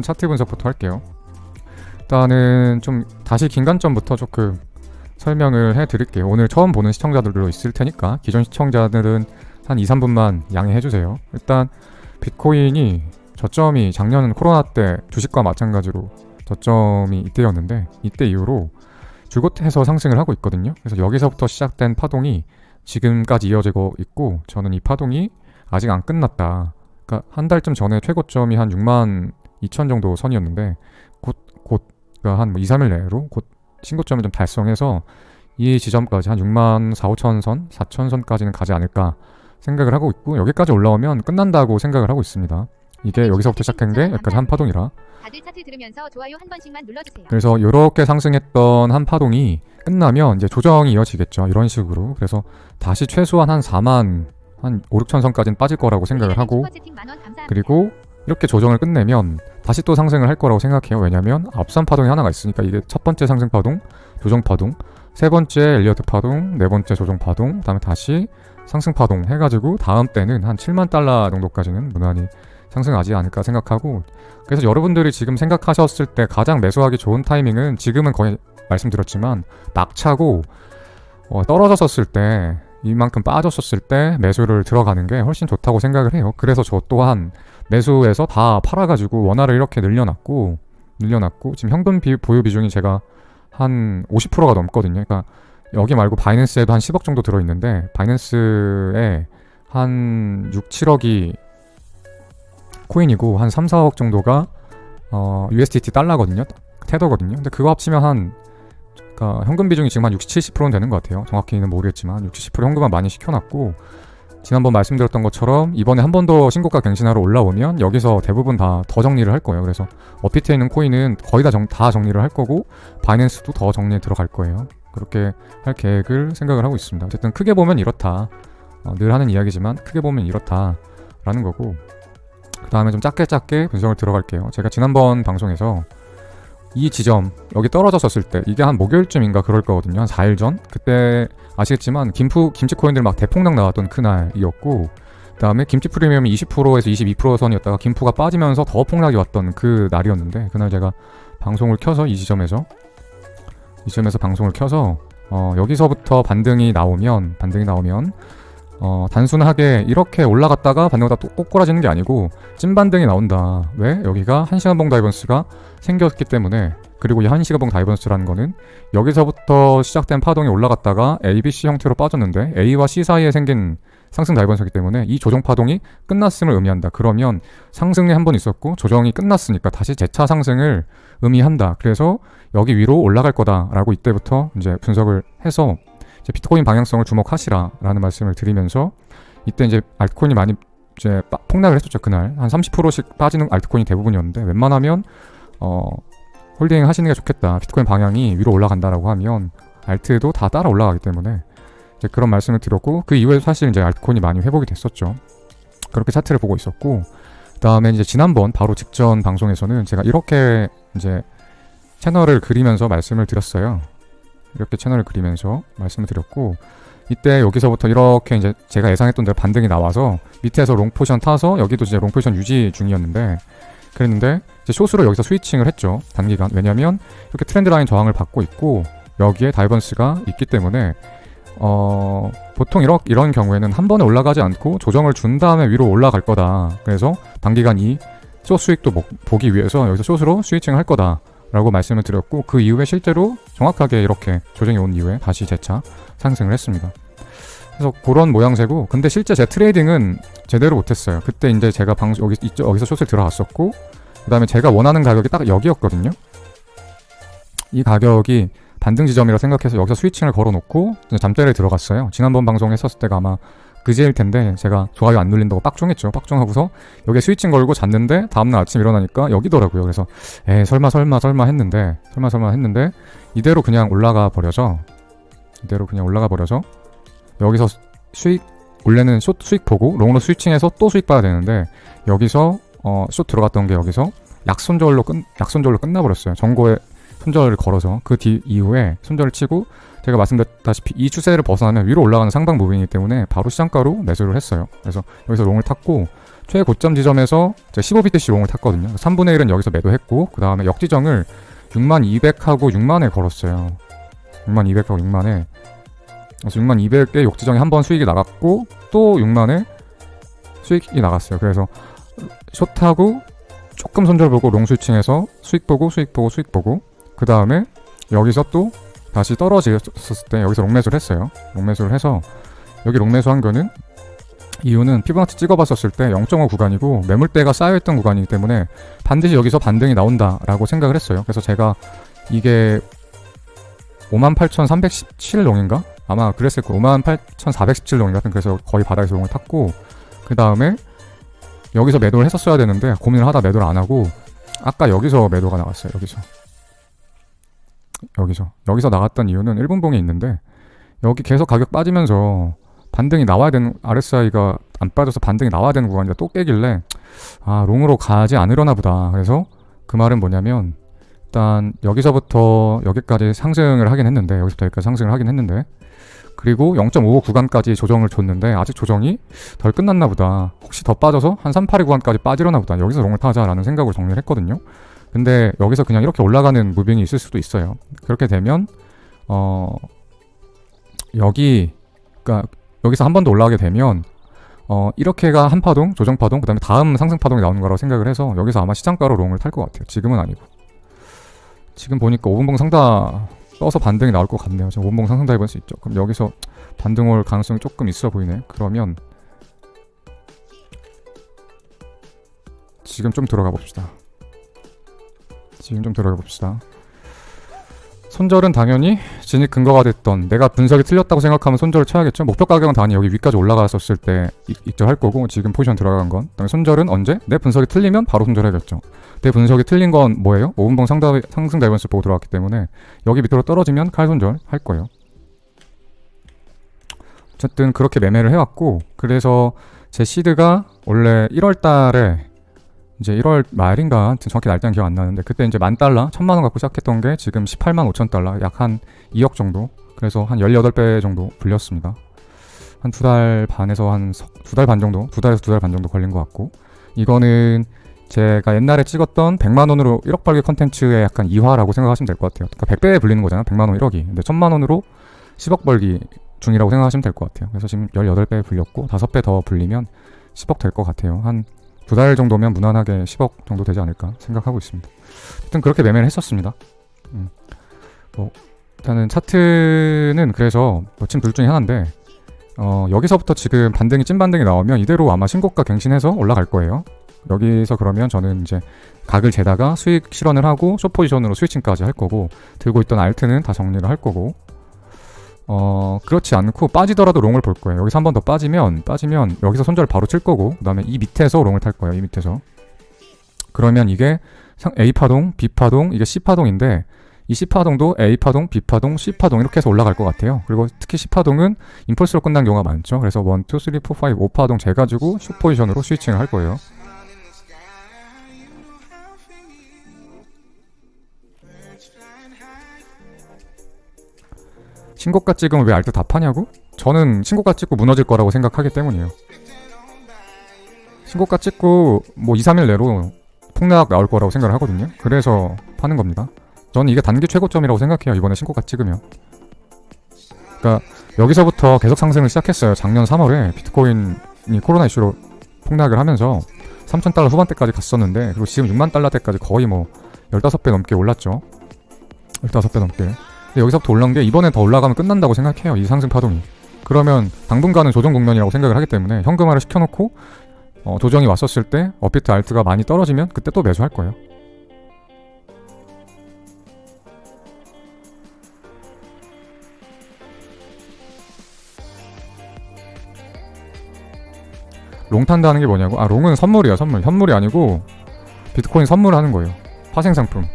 차트 분석부터 할게요. 일단은 좀 다시 긴관점부터 조금 설명을 해드릴게요. 오늘 처음 보는 시청자들도 있을 테니까 기존 시청자들은 한 2, 3분만 양해해 주세요. 일단 비트코인이 저점이 작년 코로나 때 주식과 마찬가지로 저점이 이때였는데 이때 이후로 줄곧 해서 상승을 하고 있거든요. 그래서 여기서부터 시작된 파동이 지금까지 이어지고 있고 저는 이 파동이 아직 안 끝났다. 그러니까 한 달쯤 전에 최고점이 한 6만 2천 정도 선이었는데 곧 곧 그러니까 한 2, 3일 내로 곧 신고점을 좀 달성해서 이 지점까지 한 6만 4, 5천 선, 4천 선까지는 가지 않을까 생각을 하고 있고 여기까지 올라오면 끝난다고 생각을 하고 있습니다. 이게 여기서부터 시작한 게 여기까지 한 파동이라 다들 차트 들으면서 좋아요 한 번씩만 눌러주세요. 그래서 이렇게 상승했던 한 파동이 끝나면 이제 조정이 이어지겠죠. 이런 식으로. 그래서 다시 최소한 한 4만 한 5, 6천 선까지는 빠질 거라고 생각을 하고 만원 감사합니다. 그리고 이렇게 조정을 끝내면 다시 또 상승을 할 거라고 생각해요. 왜냐면 앞선 파동이 하나가 있으니까 이게 첫 번째 상승 파동, 조정 파동, 세 번째 엘리어트 파동, 네 번째 조정 파동, 그다음에 다시 상승 파동 해가지고 다음 때는 한 7만 달러 정도까지는 무난히 상승하지 않을까 생각하고 그래서 여러분들이 지금 생각하셨을 때 가장 매수하기 좋은 타이밍은 지금은 거의 말씀드렸지만 막차고 어, 떨어졌었을 때 이만큼 빠졌었을 때 매수를 들어가는 게 훨씬 좋다고 생각을 해요. 그래서 저 또한 매수해서 다 팔아가지고 원화를 이렇게 늘려놨고 늘려놨고 지금 현금 비, 보유 비중이 제가 한 50%가 넘거든요. 그러니까 여기 말고 바이낸스에도 한 10억 정도 들어있는데 바이낸스에 한 6, 7억이 코인이고 한 3, 4억 정도가 어, USDT 달러거든요. 테더거든요. 근데 그거 합치면 한 그러니까 현금 비중이 지금 한 60, 70%는 되는 것 같아요. 정확히는 모르겠지만 60, 70% 현금만 많이 시켜놨고 지난번 말씀드렸던 것처럼 이번에 한 번 더 신고가 갱신하러 올라오면 여기서 대부분 다 더 정리를 할 거예요. 그래서 어피트에 있는 코인은 거의 다, 정, 다 정리를 할 거고 바이낸스도 더 정리에 들어갈 거예요. 그렇게 할 계획을 생각을 하고 있습니다. 어쨌든 크게 보면 이렇다. 어, 늘 하는 이야기지만 크게 보면 이렇다라는 거고 그 다음에 좀 작게 작게 분석을 들어갈게요. 제가 지난번 방송에서 이 지점 여기 떨어졌었을 때 이게 한 목요일쯤인가 그럴 거거든요. 한 4일 전 그때 아시겠지만 김프 김치 코인들 막 대폭락 나왔던 그날이었고 그다음에 김치 프리미엄이 20%에서 22% 선이었다가 김프가 빠지면서 더 폭락이 왔던 그 날이었는데 그날 제가 방송을 켜서 이 지점에서 이 지점에서 방송을 켜서 어, 여기서부터 반등이 나오면 반등이 나오면 어, 단순하게 이렇게 올라갔다가 반등하다 또 꼬꾸라지는 게 아니고 찐 반등이 나온다. 왜? 여기가 한시간봉 다이버스가 생겼기 때문에 그리고 이 한시간봉 다이버스라는 거는 여기서부터 시작된 파동이 올라갔다가 A, B, C 형태로 빠졌는데 A와 C 사이에 생긴 상승 다이버스이기 때문에 이 조정 파동이 끝났음을 의미한다. 그러면 상승이 한 번 있었고 조정이 끝났으니까 다시 재차 상승을 의미한다. 그래서 여기 위로 올라갈 거다라고 이때부터 이제 분석을 해서 이제 비트코인 방향성을 주목하시라라는 말씀을 드리면서 이때 이제 알트코인이 많이 이제 빠- 폭락을 했었죠 그날. 한 30%씩 빠지는 알트코인이 대부분이었는데 웬만하면 어 홀딩 하시는 게 좋겠다. 비트코인 방향이 위로 올라간다라고 하면 알트도 다 따라 올라가기 때문에 이제 그런 말씀을 드렸고 그 이후에 사실 이제 알트코인이 많이 회복이 됐었죠. 그렇게 차트를 보고 있었고 그다음에 이제 지난번 바로 직전 방송에서는 제가 이렇게 이제 채널을 그리면서 말씀을 드렸어요 이렇게 채널을 그리면서 말씀을 드렸고 이때 여기서부터 이렇게 이제 제가 예상했던 대로 반등이 나와서 밑에서 롱 포지션 타서 여기도 이제 롱 포지션 유지 중이었는데 그랬는데 이제 숏으로 여기서 스위칭을 했죠 단기간. 왜냐면 이렇게 트렌드 라인 저항을 받고 있고 여기에 다이버스가 있기 때문에 어 보통 이런 이런 경우에는 한 번에 올라가지 않고 조정을 준 다음에 위로 올라갈 거다. 그래서 단기간 이 숏 수익도 목- 보기 위해서 여기서 숏으로 스위칭을 할 거다 라고 말씀을 드렸고 그 이후에 실제로 정확하게 이렇게 조정이 온 이후에 다시 재차 상승을 했습니다. 그래서 그런 모양새고 근데 실제 제 트레이딩은 제대로 못했어요. 그때 이제 제가 방송 여기 이쪽 여기서 숏을 들어갔었고 그 다음에 제가 원하는 가격이 딱 여기였거든요. 이 가격이 반등 지점이라 생각해서 여기서 스위칭을 걸어놓고 잠자리에 들어갔어요. 지난번 방송 했었을 때가 아마 그제일 텐데 제가 좋아요 안 눌린다고 빡종했죠. 빡종하고서 여기에 스위칭 걸고 잤는데 다음날 아침 일어나니까 여기더라고요. 그래서 에 설마 설마 설마 했는데 설마 설마 했는데 이대로 그냥 올라가 버려서 이대로 그냥 올라가 버려서 여기서 수익 원래는 숏 수익 보고 롱으로 스위칭해서 또 수익 봐야 되는데 여기서 어 숏 들어갔던 게 여기서 약손절로 끝 약손절로 끝나버렸어요. 정고에 손절을 걸어서 그 뒤 이후에 손절을 치고 제가 말씀드렸다시피 이 추세를 벗어나면 위로 올라가는 상방 무빙이기 때문에 바로 시장가로 매수를 했어요. 그래서 여기서 롱을 탔고 최고점 지점에서 15BTC 롱을 탔거든요. 3분의 1은 여기서 매도했고 그 다음에 역지정을 6200하고 6만에 걸었어요. 6200하고 6만에 그래서 6200에 역지정에 한 번 수익이 나갔고 또 6만에 수익이 나갔어요. 그래서 숏하고 조금 손절 보고 롱 스위칭해서 수익 보고 수익 보고 수익 보고 그 다음에 여기서 또 다시 떨어졌을 때 여기서 롱매수를 했어요. 롱매수를 해서 여기 롱매수 한 거는 이유는 피보나치 찍어봤었을 때 0.5 구간이고 매물대가 쌓여있던 구간이기 때문에 반드시 여기서 반등이 나온다라고 생각을 했어요. 그래서 제가 이게 58,317롱인가? 아마 그랬을 거예요. 58,417롱인가? 하여튼 그래서 거의 바닥에서 롱을 탔고 그 다음에 여기서 매도를 했었어야 되는데 고민을 하다 매도를 안 하고 아까 여기서 매도가 나왔어요. 여기서 여기서. 여기서 나갔던 이유는 1분봉에 있는데 여기 계속 가격 빠지면서 반등이 나와야 되는 RSI가 안 빠져서 반등이 나와야 되는 구간이 또 깨길래 아 롱으로 가지 않으려나 보다. 그래서 그 말은 뭐냐면 일단 여기서부터 여기까지 상승을 하긴 했는데 여기서부터 여기까지 상승을 하긴 했는데 그리고 0.55 구간까지 조정을 줬는데 아직 조정이 덜 끝났나 보다. 혹시 더 빠져서 한 382 구간까지 빠지려나 보다. 여기서 롱을 타자라는 생각을 정리를 했거든요 근데 여기서 그냥 이렇게 올라가는 무빙이 있을 수도 있어요 그렇게 되면 어 여기 그러니까 여기서 한 번 더 올라가게 되면 어 이렇게가 한 파동, 조정 파동, 그다음에 다음 상승 파동이 나오는 거라고 생각을 해서 여기서 아마 시장가로 롱을 탈 것 같아요. 지금은 아니고. 지금 보니까 5분봉 상다 떠서 반등이 나올 것 같네요. 지금 5분봉 상승다 해볼 수 있죠. 그럼 여기서 반등 올 가능성이 조금 있어 보이네. 그러면 지금 좀 들어가 봅시다. 지금 좀 들어가 봅시다. 손절은 당연히 진입 근거가 됐던 내가 분석이 틀렸다고 생각하면 손절을 쳐야겠죠. 목표 가격은 당연히 여기 위까지 올라갔었을 때 이- 입절할 거고 지금 포지션 들어간 건. 그다음에 손절은 언제? 내 분석이 틀리면 바로 손절해야겠죠. 내 분석이 틀린 건 뭐예요? 5분봉 상다, 상승 다이번스 보고 들어왔기 때문에 여기 밑으로 떨어지면 칼 손절 할 거예요. 어쨌든 그렇게 매매를 해왔고 그래서 제 시드가 원래 1월 달에 이제 1월 말인가 정확히 날짜는 기억 안 나는데 그때 이제 만 달러, 천만 원 갖고 시작했던 게 지금 18만 5천 달러, 약 한 2억 정도. 그래서 한 18배 정도 불렸습니다. 한 두 달 반에서 한 두 달 반 정도, 두 달에서 두 달 반 정도 걸린 것 같고 이거는 제가 옛날에 찍었던 100만 원으로 1억 벌기 컨텐츠의 약간 이화라고 생각하시면 될 것 같아요. 그러니까 100배에 불리는 거잖아요. 100만 원 1억이. 근데 1000만 원으로 10억 벌기 중이라고 생각하시면 될 것 같아요. 그래서 지금 18배 불렸고 5배 더 불리면 10억 될 것 같아요. 한 두 달 정도면 무난하게 10억 정도 되지 않을까 생각하고 있습니다. 하여튼 그렇게 매매를 했었습니다. 음. 뭐 일단은 차트는 그래서 뭐침 둘 중에 하나인데 어, 여기서부터 지금 반등이 찐 반등이 나오면 이대로 아마 신고가 갱신해서 올라갈 거예요. 여기서 그러면 저는 이제 각을 재다가 수익 실현을 하고 숏 포지션으로 스위칭까지 할 거고 들고 있던 알트는 다 정리를 할 거고 어 그렇지 않고 빠지더라도 롱을 볼 거예요. 여기서 한 번 더 빠지면 빠지면 여기서 손절 바로 칠 거고 그다음에 이 밑에서 롱을 탈 거예요. 이 밑에서 그러면 이게 상- A 파동, B 파동, 이게 C 파동인데 이 C 파동도 A 파동, B 파동, C 파동 이렇게 해서 올라갈 것 같아요. 그리고 특히 C 파동은 임펄스로 끝난 경우가 많죠. 그래서 1, 2, 3, 4, 5, 5 파동 재가지고 숏 포지션으로 스위칭을 할 거예요. 신고가 찍으면 왜 알트 다 파냐고? 저는 신고가 찍고 무너질 거라고 생각하기 때문이에요. 신고가 찍고 뭐 2, 3일 내로 폭락 나올 거라고 생각을 하거든요. 그래서 파는 겁니다. 저는 이게 단기 최고점이라고 생각해요. 이번에 신고가 찍으면. 그러니까 여기서부터 계속 상승을 시작했어요. 작년 3월에 비트코인이 코로나 이슈로 폭락을 하면서 3,000달러 후반대까지 갔었는데 그리고 지금 6만 달러대까지 거의 뭐 15배 넘게 올랐죠. 15배 넘게. 여기서부터 올라온 게 이번에 더 올라가면 끝난다고 생각해요. 이 상승 파동이. 그러면 당분간은 조정 국면이라고 생각을 하기 때문에 현금화를 시켜놓고 어, 조정이 왔었을 때 업비트 알트가 많이 떨어지면 그때 또 매수할 거예요. 롱 탄다는 게 뭐냐고? 아 롱은 선물이야 선물. 현물이 아니고 비트코인 선물하는 거예요. 파생 상품.